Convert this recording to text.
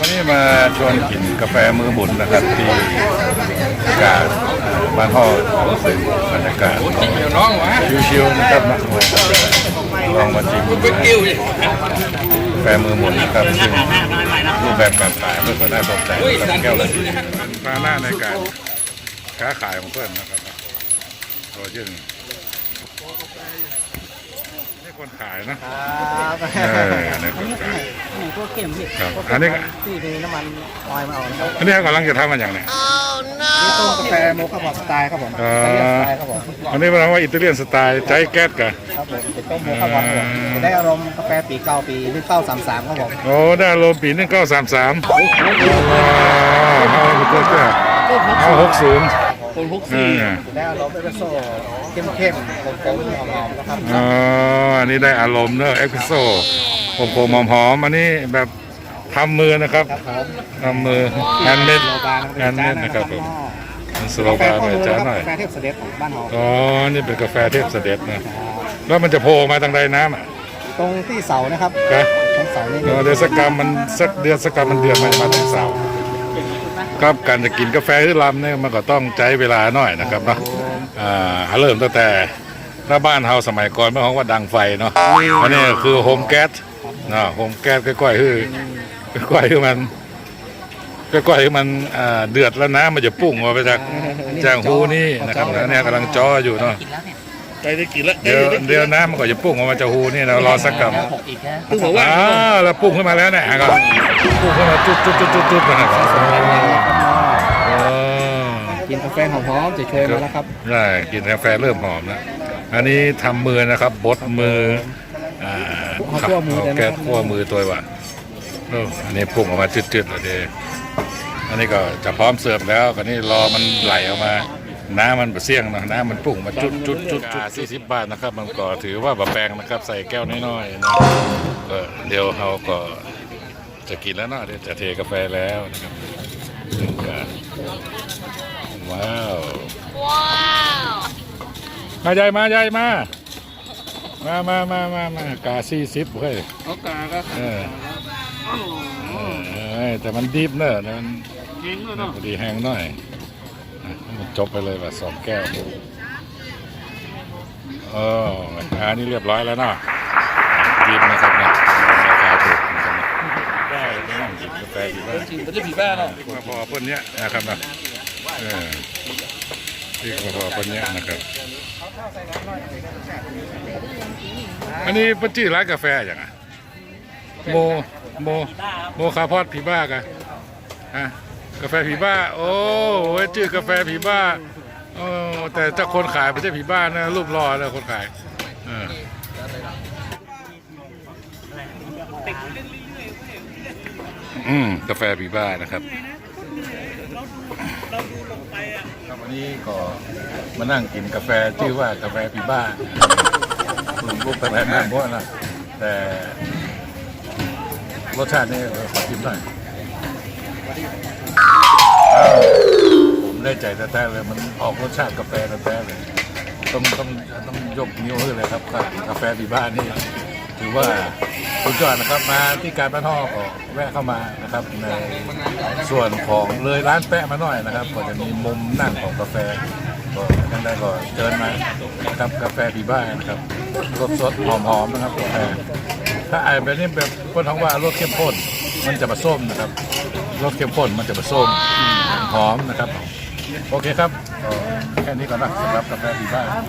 วันนี้มาชวนกินกาแฟมือบุญนะครับที่กาดบ้านห่อของสึงบรรยากาศน้องวะชิวๆนะครับนะลองมาชิมเป็นกิ้วดิกาแฟมือบุญนะครับซึ่งรูปแบบการขายเพื่อก็ได้สนใจกับแก้วเลยพาหน้าในการค้าขายของเพื่อนนะครับโรยื่นนี่คนขายนะครับเออเนี่ยคนขาย นี่พวกเข็มพี่ครับพวกอันนี้ก็ ที่มีน้ำมันออยล์มาเอานะครับอันนี้กำลังจะทำมันอย่างไรนี่ต้มกาแฟโมคาพอสไตล์ครับผมอ่าสไตล์สไตล์ครับผมอันนี้มันว่าอิตาเลียนสไตล์ใจแก๊สกันครับผมเป็นต้มโมคาพอสครับผมจะได้อารมณ์กาแฟปีเก่าปีหนึ่งเก้าสามสามครับผมโอ้ได้โลปีหนึ่งเก้าสามสามเอาเพื่อเอาหกศูนย์ คนพกเอซี่อจะได้อารมณ์เอสเปรสโซ่เข้มๆผมๆหอมๆนะครับอ๋ออันนี้ได้อารมณ์เนอะเอ็กซ์โซผมโมหอมๆอันนี้แบบทำมือนะครับครับผมทำมือแฮนด์เมดโลบาร์แฮนด์เมดนะครับผมสโลกาแฟบาร์ข้อไปมือจ้านะครับหน่อยกาแฟเทพเสด็จของบ้านเราอ๋อ นี่เป็นกาแฟเทพเสด็จนะ แล้วมันจะโผล่มาทางใดน้ำอะ ตรงที่เสานะครับนะตรงเสานี่เออเดือนสกกรรมมันสักเดือนสกกรรมมันเดือนมันมาถึงเสาร์ ครับการจะกินกาแฟหรือลำเนี่ยมันก็ต้องใช้เวลาหน่อยนะครับเนาะอ่าเริ่มตั้งแต่ถ้าบ้านเฮาสมัยก่อนเมื่อของว่าดังไฟเนาะอันนี้คือโฮมแก๊สเนาะโฮมแก๊สก้อยๆคือก้อยๆคือมันก้อยๆคือมันอ่าเดือดแล้วน้ำมันจะปุ่งออกไปจากจากหูนี่นะครับแล้วเนี่ยกำลังจ้ออยู่เนาะ ใจได้กินแล้วเดี๋ยวเดี๋ยวน้ำมันก็จะปุ่งออกมาจากหูนี่เรารอสักกำคือบอกว่าอ่าแล้วปุ่งขึ้นมาแล้วเนี่ยก็ปุ่งขึ้นมาจุดจุดจุดจุดจุดนะครับอ๋อกินกาแฟหอมๆจะช่วยมาแล้วครับได้กินกาแฟเริ่มหอมแล้วอันนี้ทำมือนะครับบดมืออ่าเอาคั่วมือเลยนะครับแก๊สคั่วมือตัวว่ะเอออันนี้ปุ่งออกมาจุดจุดเลยเดอันนี้ก็จะพร้อมเสิร์ฟแล้วก็นี่รอมันไหลออกมา น้ำมันเสี่ยงนะน้ำมันปุ่งมาจุดจุดจุดจุดสี่สิบบาทนะครับมันก็ถือว่าบะแปลงนะครับใส่แก้วน้อยๆนะก็เดี๋ยวเราก็จะกินแล้วเนาะเดี๋ยวจะเทกาแฟแล้วนะครับซึ่งก็ว้าวว้าวมาใหญ่มาใหญ่มามามามา มามากาสี่สิบเฮ้ยเขากาก็เออเออแต่มันดิบเนอะมันเก่งเลยเนาะพอดีแห้งหน่อยอะ มันจบไปเลยว่าสองแก้วเอออันนี้เรียบร้อยแล้วเนาะดิบนะครับเนี่ยราคาถูกนะครับเนี่ยได้ไม่ต้องกินกาแฟดีมากจริงมันจะผีบ้าเนาะที่มาพอเพิ่นเนี้ยนะครับนะเออที่มาพอเพิ่นเนี้ยนะครับอันนี้เพิ่นชื่อร้านกาแฟอย่างอะโมโมโมคาพอดผีบ้ากะฮะ กาแฟผีบ้า โอ้โหชื่อกาแฟผีบ้าโอ้แต่ถ้าคนขายไม่ใช่ผีบ้านะรูปหล่อนะคนขายอออืมกาแฟผีบ้านะครับครับวันนี้ก็มานั่งกินกาแฟชื่อว่ากาแฟผีบ้ากลุ่มลูกกาแฟแม่บ้วนะแต่รสชาตินี่ขอชิมหน่อยอ้ ผมได้ใจแท้ๆเลยมันออกรสชาติกาแฟแท้ๆเลย ต้องต้องต้องยกนิ้วให้เลยครับกาแฟดีบ้านนี่ถือว่าสุดยอดนะครับมาที่การบ้านห่อก็แวะเข้ามานะครับในส่วนของเลยร้านแปะมาหน่อยนะครับก็จะมีมุมนั่งของกาแฟก็ท่านใดก็เชิญมานะครับกาแฟดีบ้านนะครับรสสดหอมๆนะครับกาแฟ ถ้าไอ้แบบนี้แบบคนท้องว่ารสเข้มข้นมันจะมาส้มนะครับรสเข้มข้นมันจะมาส้มหอมนะครับ โอเคครับก็แค่นี้ก่อนนะสำหรับกาแฟดีบ้านบ้าน